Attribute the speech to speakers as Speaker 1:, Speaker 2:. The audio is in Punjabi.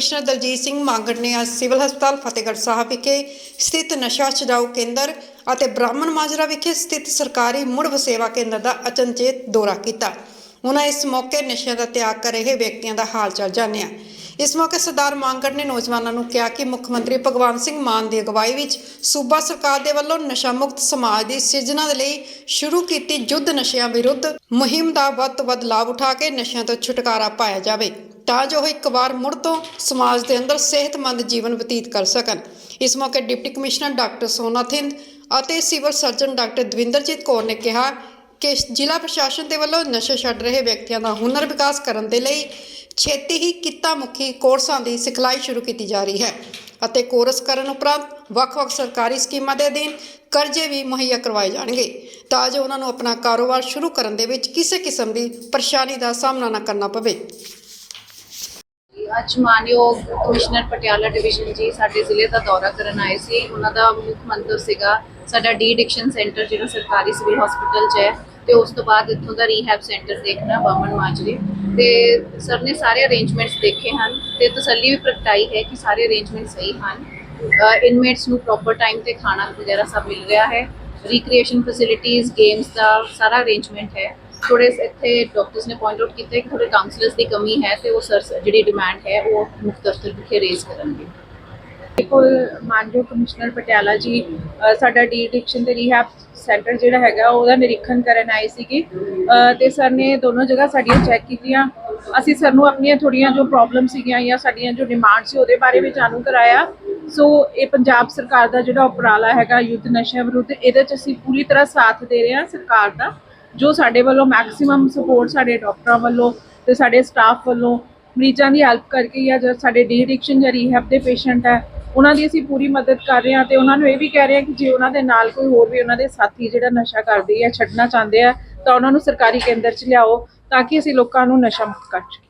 Speaker 1: ਕਮਿਸ਼ਨਰ ਦਲਜੀਤ ਸਿੰਘ ਮਾਂਗੜ ਨੇ ਅੱਜ ਸਿਵਲ ਹਸਪਤਾਲ ਫਤਿਹਗੜ੍ਹ ਸਾਹਿਬ ਵਿਖੇ ਸਥਿਤ ਨਸ਼ਾ ਛਡਾਊ ਕੇਂਦਰ ਅਤੇ ਬ੍ਰਾਹਮਣ ਮਾਜਰਾ ਵਿਖੇ ਸਥਿਤ ਸਰਕਾਰੀ ਮੁੜ ਵਸੇਵਾ ਕੇਂਦਰ ਦਾ ਅਚਨਚੇਤ ਦੌਰਾ ਕੀਤਾ। ਉਹਨਾਂ ਇਸ ਮੌਕੇ ਨਸ਼ਿਆਂ ਦਾ ਤਿਆਗ ਕਰ ਰਹੇ ਵਿਅਕਤੀਆਂ ਦਾ ਹਾਲ ਚਾਲ ਜਾਣਿਆ। ਇਸ ਮੌਕੇ ਸਰਦਾਰ ਮਾਂਗੜ ਨੇ ਨੌਜਵਾਨਾਂ ਨੂੰ ਕਿਹਾ ਕਿ ਮੁੱਖ ਮੰਤਰੀ ਭਗਵੰਤ ਸਿੰਘ ਮਾਨ ਦੀ ਅਗਵਾਈ ਵਿੱਚ ਸੂਬਾ ਸਰਕਾਰ ਦੇ ਵੱਲੋਂ ਨਸ਼ਾ ਮੁਕਤ ਸਮਾਜ ਦੀ ਸਿਰਜਣਾ ਦੇ ਲਈ ਸ਼ੁਰੂ ਕੀਤੀ ਯੁੱਧ ਨਸ਼ਿਆਂ ਵਿਰੁੱਧ ਮੁਹਿੰਮ ਦਾ ਵੱਧ ਤੋਂ ਵੱਧ ਲਾਭ ਉਠਾ ਕੇ ਨਸ਼ਿਆਂ ਤੋਂ ਛੁਟਕਾਰਾ ਪਾਇਆ ਜਾਵੇ। ਤਾਂ ਜੋ ਉਹ ਇੱਕ ਵਾਰ ਮੁੜ ਤੋਂ ਸਮਾਜ ਦੇ ਅੰਦਰ ਸਿਹਤਮੰਦ ਜੀਵਨ ਬਤੀਤ ਕਰ ਸਕਣ। ਇਸ ਮੌਕੇ deputy commissioner doctor Sona Thind ਅਤੇ civil surgeon doctor Davinderjit Kaur ਨੇ ਕਿਹਾ ਕਿ ਜ਼ਿਲ੍ਹਾ ਪ੍ਰਸ਼ਾਸਨ ਦੇ ਵੱਲੋਂ ਨਸ਼ੇ ਛੱਡ ਰਹੇ ਵਿਅਕਤੀਆਂ ਦਾ ਹੁਨਰ ਵਿਕਾਸ ਕਰਨ ਦੇ ਲਈ ਛੇਤੀ ਹੀ ਕਿੱਤਾ ਮੁਖੀ ਕੋਰਸਾਂ ਦੀ ਸਿਖਲਾਈ ਸ਼ੁਰੂ ਕੀਤੀ ਜਾ ਰਹੀ ਹੈ ਅਤੇ ਕੋਰਸ ਕਰਨ ਉਪਰੰਤ ਵੱਖ-ਵੱਖ ਸਰਕਾਰੀ ਸਕੀਮਾਂ ਦੇ ਅਧੀਨ ਕਰਜ਼ੇ ਵੀ ਮੁਹੱਈਆ ਕਰਵਾਏ ਜਾਣਗੇ ਤਾਂ ਜੋ ਉਹਨਾਂ ਨੂੰ ਆਪਣਾ ਕਾਰੋਬਾਰ ਸ਼ੁਰੂ ਕਰਨ ਦੇ ਵਿੱਚ ਕਿਸੇ ਕਿਸਮ ਦੀ ਪਰੇਸ਼ਾਨੀ ਦਾ ਸਾਹਮਣਾ ਨਾ ਕਰਨਾ ਪਵੇ।
Speaker 2: ਅੱਜ ਮਾਨਯੋਗ ਕਮਿਸ਼ਨਰ ਪਟਿਆਲਾ ਡਿਵੀਜ਼ਨ ਜੀ ਸਾਡੇ ਜ਼ਿਲ੍ਹੇ ਦਾ ਦੌਰਾ ਕਰਨ ਆਏ ਸੀ। ਉਹਨਾਂ ਦਾ ਮੁੱਖ ਮੰਤਵ ਸੀਗਾ ਸਾਡਾ ਡੀ ਐਡਿਕਸ਼ਨ ਸੈਂਟਰ ਜਿਹੜਾ ਸਰਕਾਰੀ ਸਿਵਲ ਹਸਪੀਟਲ 'ਚ ਹੈ ਤੇ ਉਸ ਤੋਂ ਬਾਅਦ ਇੱਥੋਂ ਦਾ ਰੀਹੈਬ ਸੈਂਟਰ ਦੇਖਣਾ ਬਾਮਨ ਮਾਜਰੇ। ਤੇ ਸਰ ਨੇ ਸਾਰੇ ਅਰੇਂਜਮੈਂਟਸ ਦੇਖੇ ਹਨ ਤੇ ਤਸੱਲੀ ਵੀ ਪ੍ਰਗਟਾਈ ਹੈ ਕਿ ਸਾਰੇ ਅਰੇਂਜਮੈਂਟ ਸਹੀ ਹਨ। ਇਨਮੇਟਸ ਨੂੰ ਪ੍ਰੋਪਰ ਟਾਈਮ ਤੇ ਖਾਣਾ ਵਗੈਰਾ ਸਭ ਮਿਲ ਰਿਹਾ ਹੈ। ਰੀਕ੍ਰੀਏਸ਼ਨ ਫੈਸਿਲਿਟੀਜ਼ ਗੇਮਸ ਦਾ ਸਾਰਾ ਅਰੇਂਜਮੈਂਟ ਹੈ। ਥੋੜੇ ਇੱਥੇ ਡਾਕਟਰਸ ਨੇ ਪੁਆਇੰਟ ਆਊਟ ਕੀਤਾ ਕਿ ਥੋੜੇ ਕਾਉਂਸਲਰਸ ਦੀ ਕਮੀ ਹੈ ਤੇ ਉਹ ਸਰ ਜਿਹੜੀ ਡਿਮਾਂਡ ਹੈ ਉਹ ਮੁੱਖ ਦਫ਼ਤਰ ਵਿਖੇ ਰੇਜ਼ ਕਰਨਗੇ।
Speaker 3: ਬਿਲਕੁਲ ਮਾਨਯੋਗ ਕਮਿਸ਼ਨਰ ਪਟਿਆਲਾ ਜੀ ਸਾਡਾ ਡੀ ਐਡਿਕਸ਼ਨ ਤੇ ਰੀਹੈਬ ਸੈਂਟਰ ਜਿਹੜਾ ਹੈਗਾ, ਉਹਦਾ ਨਿਰੀਖਣ ਕਰਨ ਆਏ ਸੀਗੇ। ਤੇ ਸਰ ਨੇ ਦੋਨੋਂ ਜਗ੍ਹਾ ਸਾਡੀਆਂ ਚੈੱਕ ਕੀਤੀਆਂ। ਅਸੀਂ ਸਰ ਨੂੰ ਆਪਣੀਆਂ ਥੋੜੀਆਂ ਜੋ ਪ੍ਰੋਬਲਮ ਸੀਗੀਆਂ ਜਾਂ ਸਾਡੀਆਂ ਜੋ ਡਿਮਾਂਡ ਸੀ ਉਹਦੇ ਬਾਰੇ ਵੀ ਜਾਣੂ ਕਰਾਇਆ। ਸੋ ਇਹ ਪੰਜਾਬ ਸਰਕਾਰ ਦਾ ਜਿਹੜਾ ਉਪਰਾਲਾ ਹੈਗਾ ਯੁੱਧ ਨਸ਼ਿਆਂ ਵਿਰੁੱਧ, ਇਹਦੇ 'ਚ ਅਸੀਂ ਪੂਰੀ ਤਰ੍ਹਾਂ ਸਾਥ ਦੇ ਰਹੇ ਹਾਂ ਸਰਕਾਰ ਦਾ। ਜੋ ਸਾਡੇ ਵੱਲੋਂ ਮੈਕਸਿਮਮ ਸਪੋਰਟ ਸਾਡੇ ਡਾਕਟਰਾਂ ਵੱਲੋਂ ਤੇ ਸਾਡੇ ਸਟਾਫ ਵੱਲੋਂ ਮਰੀਜ਼ਾਂ ਦੀ ਹੈਲਪ ਕਰਕੇ ਜਾਂ ਜੋ ਸਾਡੇ ਡੀ ਐਡਿਕਸ਼ਨ ਜਾਂ ਰੀਹੈਬ ਦੇ ਪੇਸ਼ੈਂਟ ਹੈ, ਉਹਨਾਂ ਦੀ ਅਸੀਂ ਪੂਰੀ ਮਦਦ ਕਰ ਰਹੇ ਹਾਂ ਤੇ ਉਹਨਾਂ ਨੂੰ ਇਹ ਵੀ ਕਹਿ ਰਹੇ ਹਾਂ ਕਿ ਜੇ ਉਹਨਾਂ ਦੇ ਨਾਲ ਕੋਈ ਹੋਰ ਵੀ ਉਹਨਾਂ ਦੇ ਸਾਥੀ ਜਿਹੜਾ ਨਸ਼ਾ ਕਰਦੇ ਆ ਛੱਡਣਾ ਚਾਹੁੰਦੇ ਆ, ਤਾਂ ਉਹਨਾਂ ਨੂੰ ਸਰਕਾਰੀ ਕੇਂਦਰ 'ਚ ਲਿਆਓ ਤਾਂ ਕਿ ਅਸੀਂ ਲੋਕਾਂ ਨੂੰ ਨਸ਼ਾ ਮੁਕਤ ਕਰ ਸਕੀਏ।